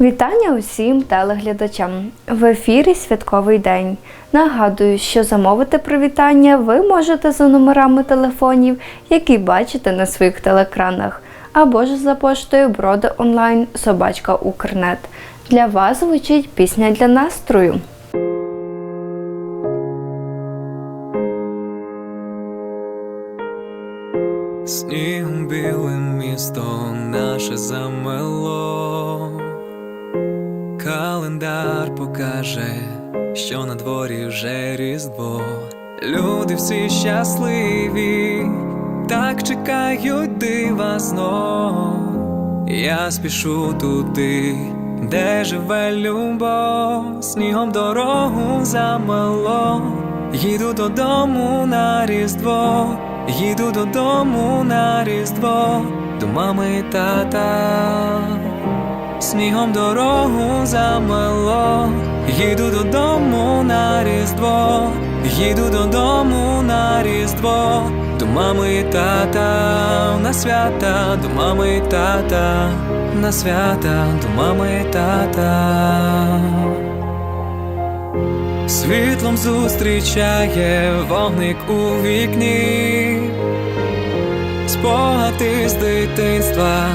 Вітання усім телеглядачам. В ефірі Святковий день. Нагадую, що замовити привітання ви можете за номерами телефонів, які бачите на своїх телекранах, або ж за поштою Броди онлайн Собачка Укрнет. Для вас звучить пісня для настрою. Снігом білим місто наше замело, календар покаже, що на дворі вже різдво. Люди всі щасливі, так чекають дива знов. Я спішу туди, де живе любов, снігом дорогу замело. Їду додому на різдво, їду додому на різдво, до мами і тата. Снігом дорогу замело, їду додому на різдво, їду додому на різдво, до мами і тата, на свята, до мами і тата, на свята, до мами і тата. Світлом зустрічає вогник у вікні, спогади з дитинства,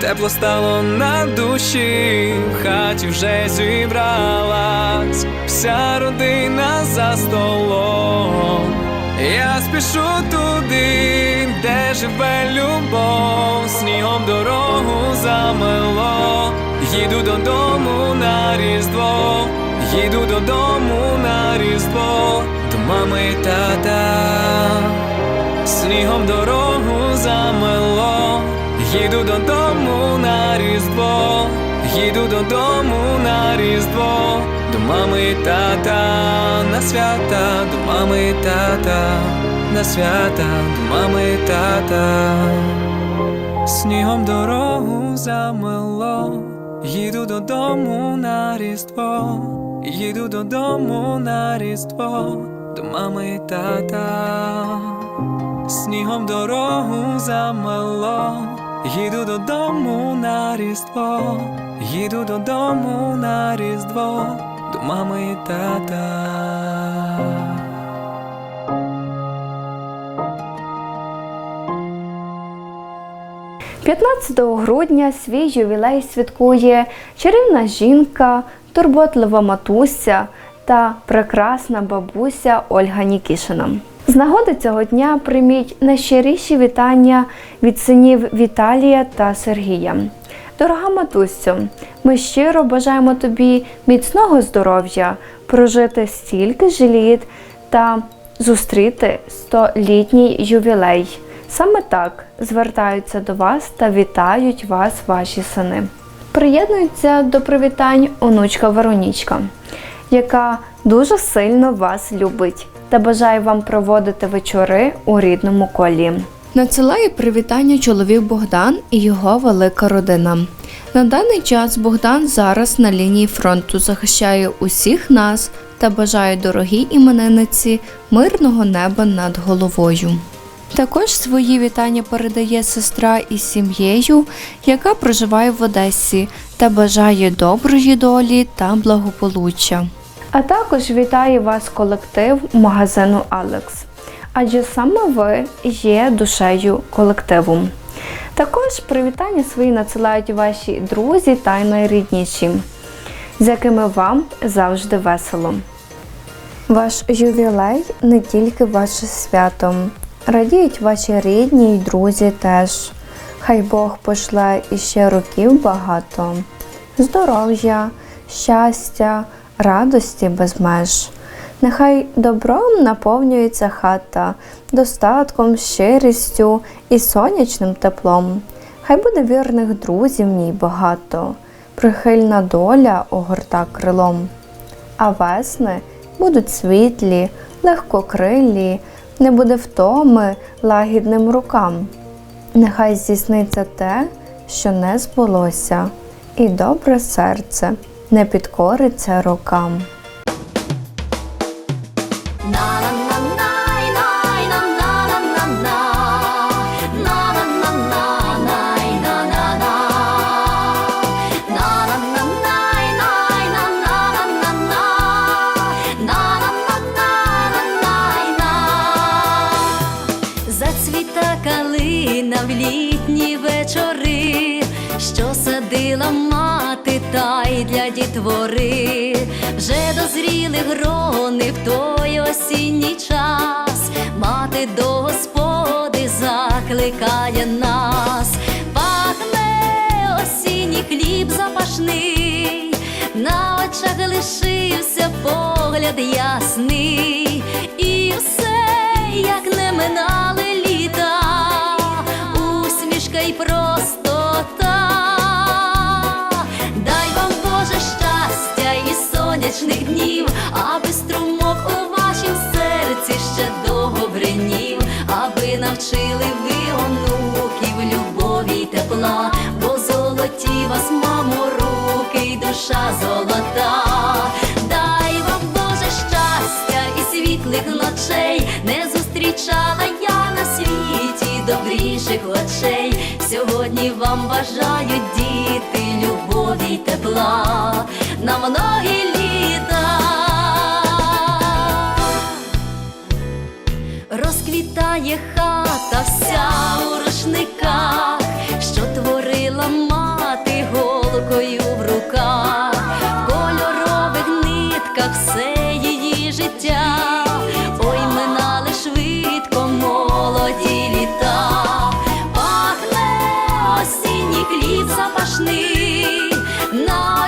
тепло стало на душі, в хаті вже зібралась вся родина за столом. Я спішу туди, де живе любов, снігом дорогу замело, їду додому на різдво. Їду додому на різдво до мами тата, снігом дорогу замело, їду додому на різдво, їду додому на різдво, до мами і тата, на свята, до мами і тата, на свята, до мами і тата, снігом дорогу замело. Їду додому на різдво, їду додому на різдво, до мами і тата, снігом дорогу замело, їду додому на різдво, їду додому на різдво, до мами і тата. 15 грудня свій ювілей святкує чарівна жінка, турботлива матуся та прекрасна бабуся Ольга Нікішина. З нагоди цього дня прийміть найщиріші вітання від синів Віталія та Сергія. Дорога матусю, ми щиро бажаємо тобі міцного здоров'я, прожити стільки ж літ та зустріти столітній ювілей. Саме так звертаються до вас та вітають вас ваші сини. Приєднується до привітань онучка Веронічка, яка дуже сильно вас любить та бажає вам проводити вечори у рідному колі. Надсилає привітання чоловік Богдан і його велика родина. На даний час Богдан зараз на лінії фронту захищає усіх нас та бажає дорогій іменинниці мирного неба над головою. Також свої вітання передає сестра із сім'єю, яка проживає в Одесі та бажає доброї долі та благополуччя. А також вітає вас колектив магазину Алекс, адже саме ви є душею колективу. Також привітання свої надсилають ваші друзі та найрідніші, з якими вам завжди весело. Ваш ювілей не тільки ваше свято. Радіють ваші рідні й друзі теж. Хай Бог пошле іще років багато, здоров'я, щастя, радості без меж. Нехай добром наповнюється хата, достатком, щирістю і сонячним теплом. Хай буде вірних друзів в ній багато, прихильна доля огорта крилом. А весни будуть світлі, легкокрилі, не буде втоми лагідним рукам. Нехай здійсниться те, що не збулося, і добре серце не підкориться рокам. Дозріли грони в той осінній час, мати до господи закликає нас, пахне осінній хліб запашний, на очах лишився погляд ясний, і все, як не минали душа золота. Дай вам Боже щастя і світлих ночей, не зустрічала я на світі добріших очей. Сьогодні вам бажаю діти, любові й тепла на многі літа. Розквітає хата вся у рушниках, що творила мати голкою в руках,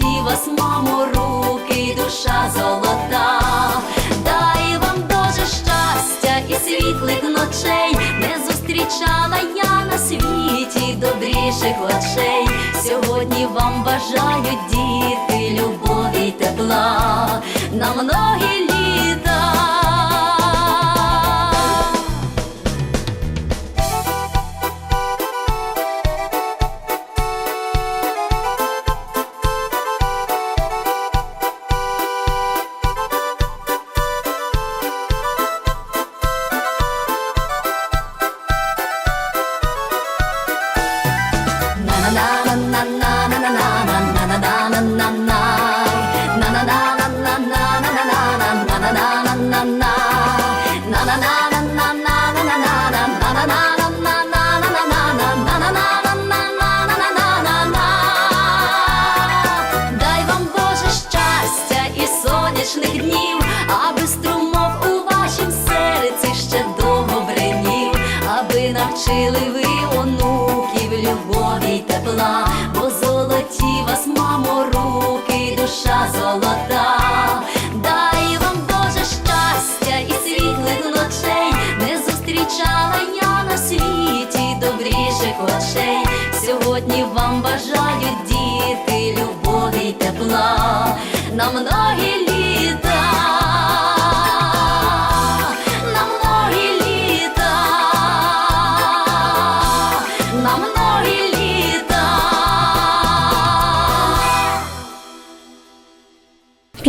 золоті вас, мамо, руки душа золота. Дай вам дуже щастя і світлих ночей, не зустрічала я на світі добріших очей. Сьогодні вам бажають діти, любові й тепла на многі літа. Днів, аби струмок у вашім серці ще довго бринів, аби навчили ви онуків любові й тепла, бо золоті вас, мамо, руки душа золота. Дай вам Боже щастя і світлих ночей, не зустрічала я на світі добріших очей. Сьогодні вам бажаю діти, любові й тепла на многі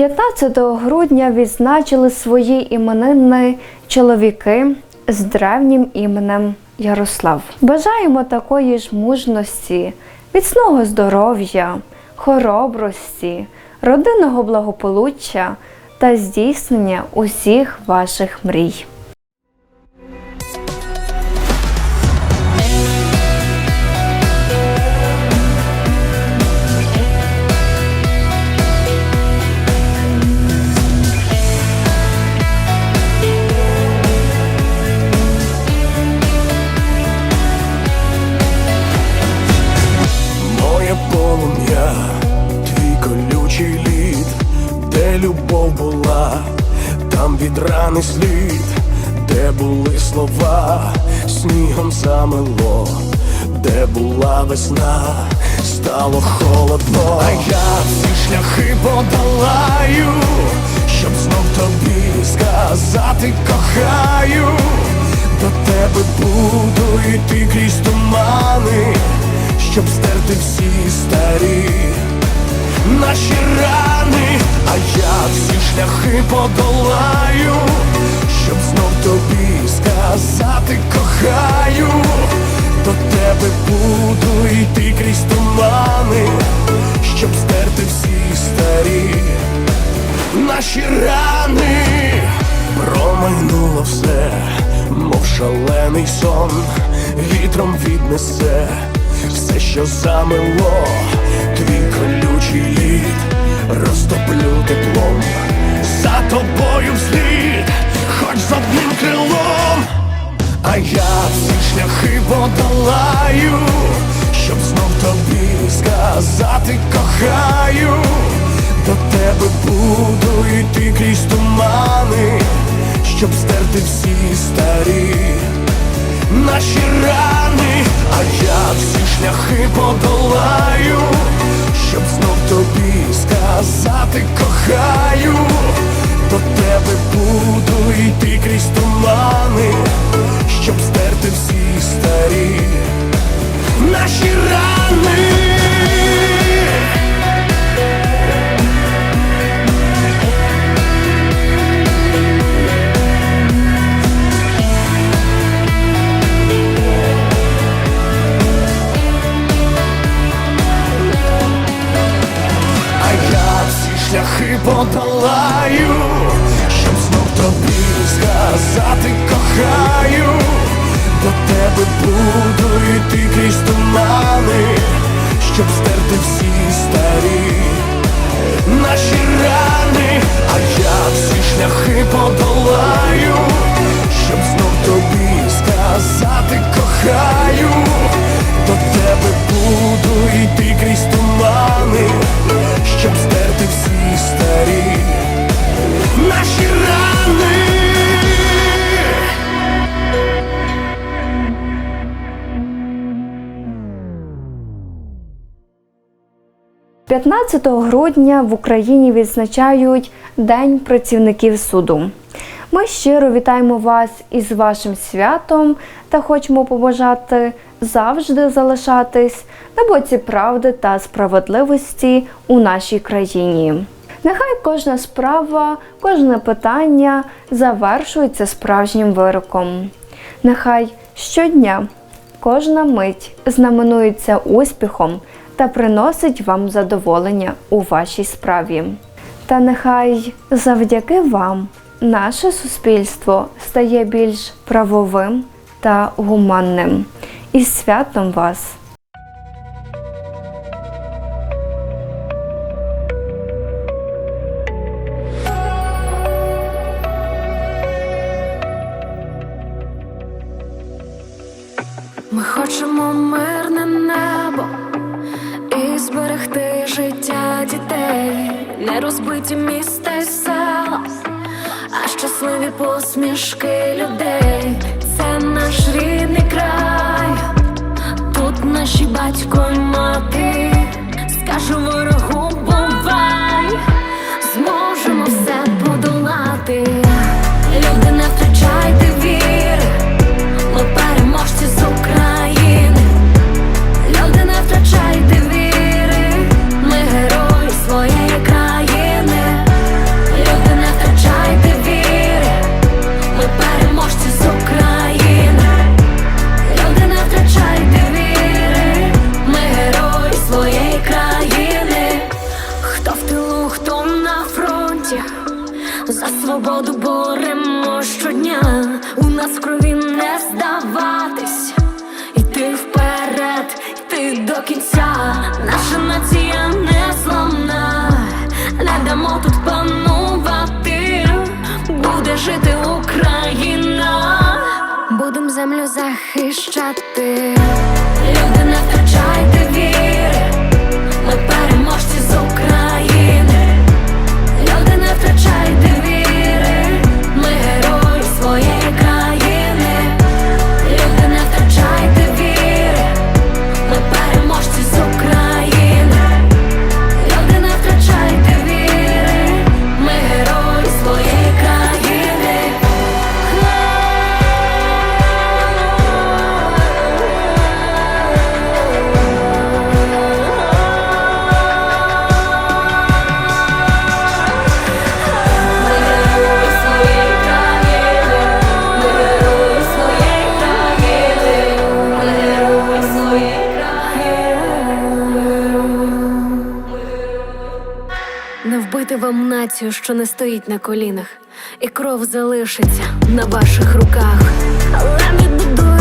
15 грудня відзначили свої іменини чоловіки з древнім іменем Ярослав. Бажаємо такої ж мужності, міцного здоров'я, хоробрості, родинного благополуччя та здійснення усіх ваших мрій. Від рани слід, де були слова, снігом замело, де була весна, стало холодно, а я всі шляхи подолаю, щоб знов тобі сказати кохаю. До тебе буду йти крізь тумани, щоб стерти всі старі наші рани, а я всі шляхи подолаю, щоб знов тобі сказати кохаю, до тебе буду йти крізь тумани, щоб стерти всі старі наші рани. Промайнуло все, мов шалений сон, вітром віднесе все, що замело, твій колючий лід, розтоплю теплом, за тобою вслід, хоч з одним крилом, а я всі шляхи подолаю, щоб знов тобі сказати кохаю. До тебе буду йти крізь тумани, щоб стерти всі старі наші рани, а я всі шляхи подолаю, щоб знов тобі сказати кохаю, до тебе буду йти крізь тумани, щоб стерти всі старі наші рани. Шляхи подолаю, щоб знов тобі сказати кохаю, до тебе буду йти крізь тумани, щоб стерти всі старі наші рани, а я всі шляхи подолаю, щоб знов тобі сказати кохаю, буду йти крізь тумани, щоб стерти всі старі наші рани. 15 грудня в Україні відзначають День працівників суду. Ми щиро вітаємо вас із вашим святом та хочемо побажати завжди залишатись на боці правди та справедливості у нашій країні. Нехай кожна справа, кожне питання завершується справжнім вироком. Нехай щодня кожна мить знаменується успіхом та приносить вам задоволення у вашій справі. Та нехай завдяки вам наше суспільство стає більш правовим та гуманним. Із святом вас! Ми хочемо мирне небо і зберегти життя дітей, не розбиті міста й села, а щасливі посмішки людей. Це наш рідний край, тут наші батько й мати. Скажу ворогу, not there націю, що не стоїть на колінах, і кров залишиться на ваших руках. Але не нова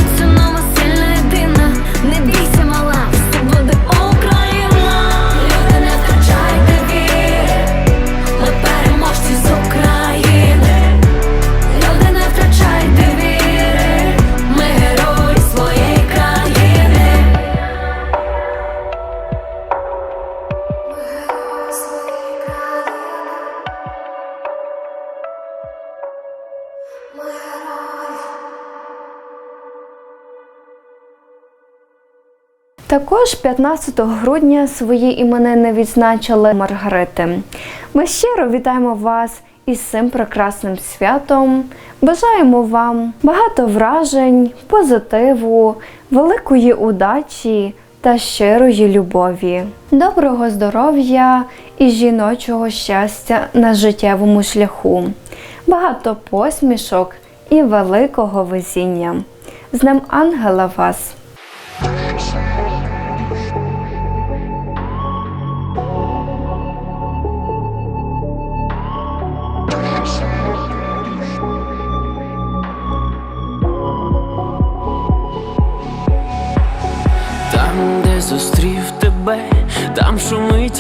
Також 15 грудня свої іменини відзначили Маргарити. Ми щиро вітаємо вас із цим прекрасним святом. Бажаємо вам багато вражень, позитиву, великої удачі та щирої любові, доброго здоров'я і жіночого щастя на життєвому шляху, багато посмішок і великого везіння. З Днем Ангела вас!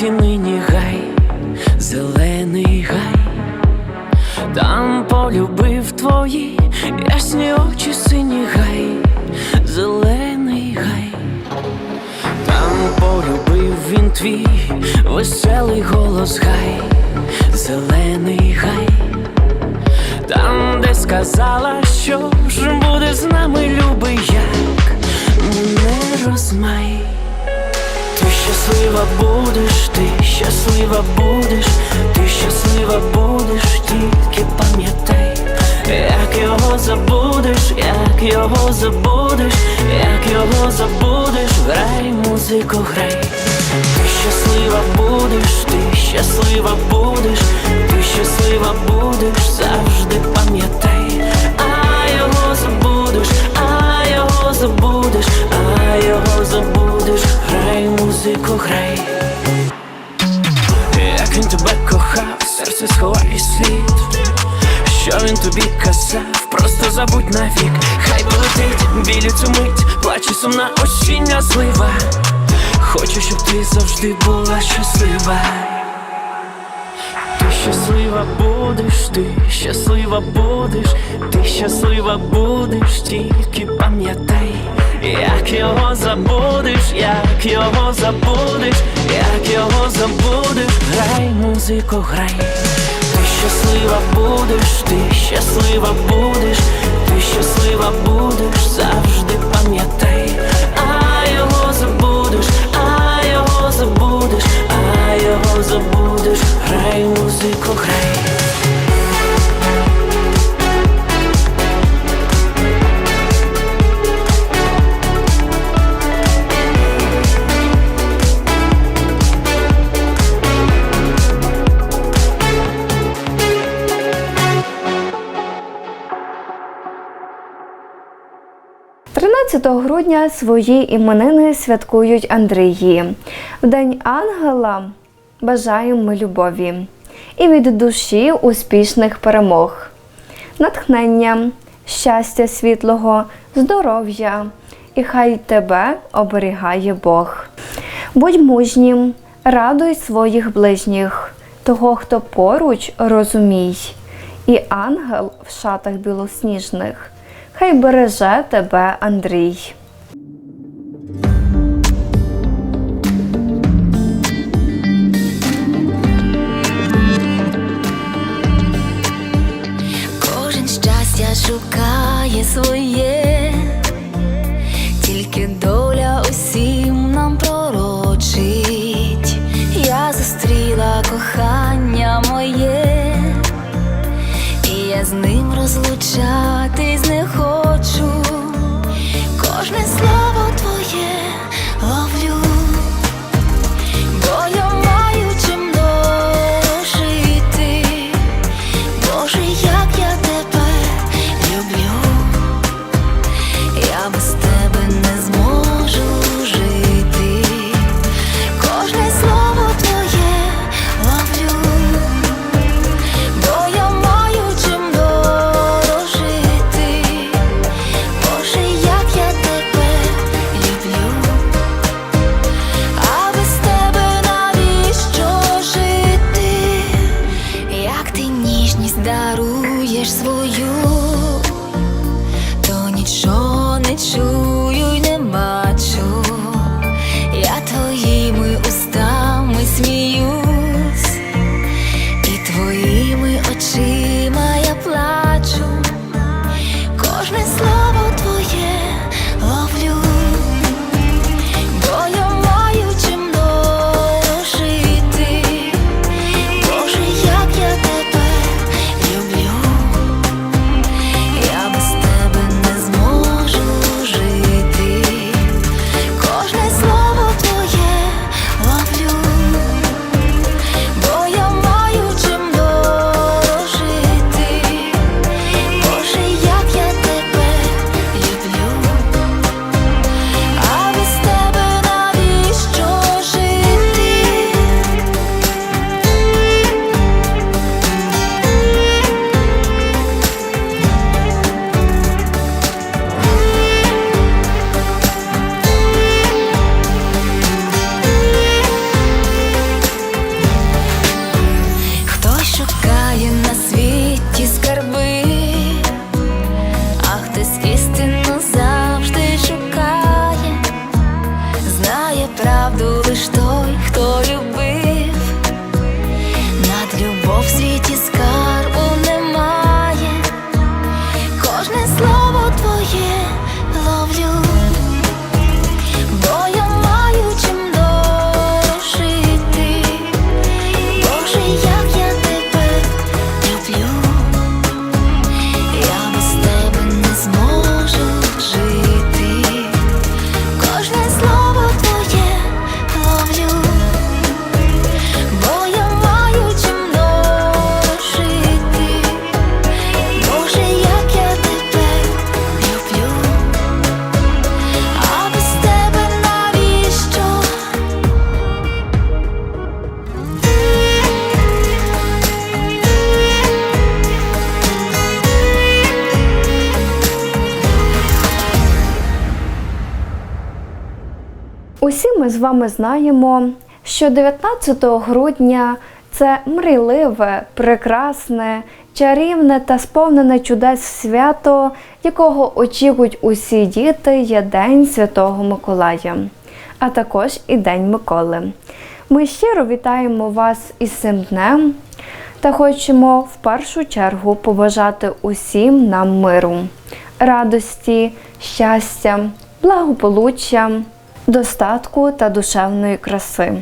Шумить і нині гай, зелений гай, там полюбив твої ясні очі сині гай, зелений гай, там полюбив він твій веселий голос гай, зелений гай. Там, де сказала, що ж буде з нами любий як не розмай. Щаслива будеш, ти щаслива будеш, ти щаслива будеш, тільки пам'ятай, як його забудеш, як його забудеш, як його забудеш, грай, музику, грай. Ти щаслива будеш, ти щаслива будеш, ти щаслива будеш, завжди пам'ятай, музику. Як він тебе кохав, серце сховає слід. Що він тобі казав, просто забудь навік, хай полетить білю цю мить, плаче сумна осіння злива. Хочу, щоб ти завжди була щаслива. Щаслива будеш, ти щаслива будеш, ти щаслива будеш, тільки пам'ятай, як його забудеш, як його забудеш, як його забудеш, грай, музику, грай. Ти щаслива будеш, ти щаслива будеш, ти щаслива будеш, завжди пам'ятай, грай, музику, грай. – 13 грудня свої іменини святкують Андрії. В День Ангела бажаємо любові і від душі успішних перемог, натхнення, щастя світлого, здоров'я, і хай тебе оберігає Бог. Будь мужнім, радуй своїх ближніх, того, хто поруч розумій, і ангел в шатах білосніжних, хай береже тебе Андрій. правду лишь то. Усі ми з вами знаємо, що 19 грудня це мрійливе, прекрасне, чарівне та сповнене чудес свято, якого очікують усі діти, є День Святого Миколая, а також і День Миколи. Ми щиро вітаємо вас із цим днем та хочемо в першу чергу побажати усім нам миру, радості, щастя, благополуччя, достатку та душевної краси.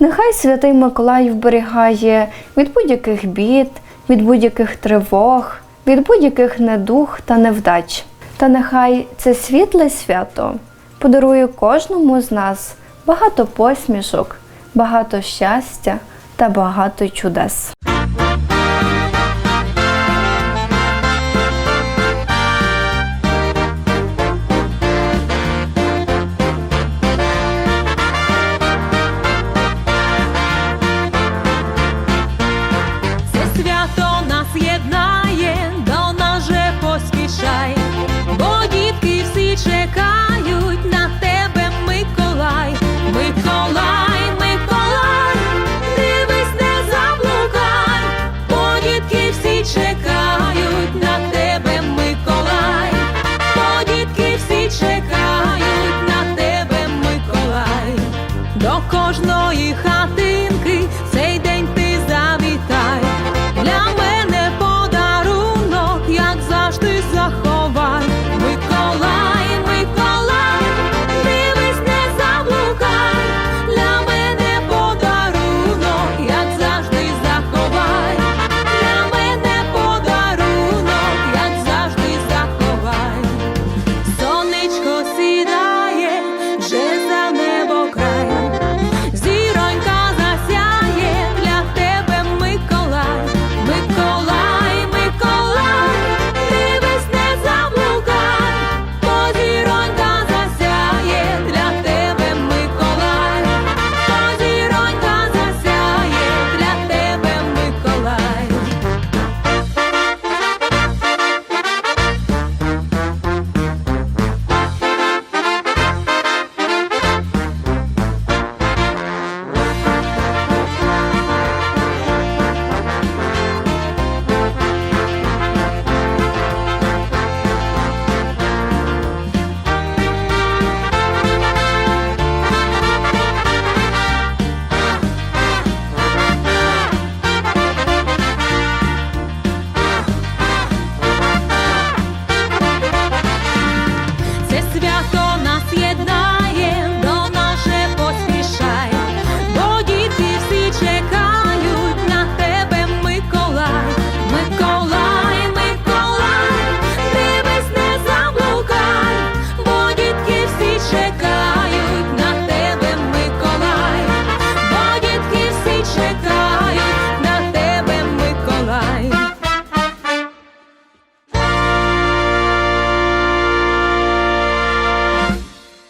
Нехай святий Миколай вберігає від будь-яких бід, від будь-яких тривог, від будь-яких недух та невдач. Та нехай це світле свято подарує кожному з нас багато посмішок, багато щастя та багато чудес.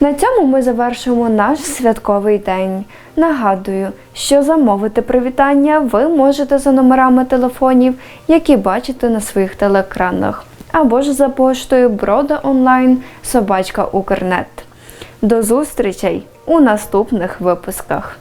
На цьому ми завершуємо наш святковий день. Нагадую, що замовити привітання ви можете за номерами телефонів, які бачите на своїх телекранах, або ж за поштою Брода онлайн собачка Укрнет. До зустрічей у наступних випусках.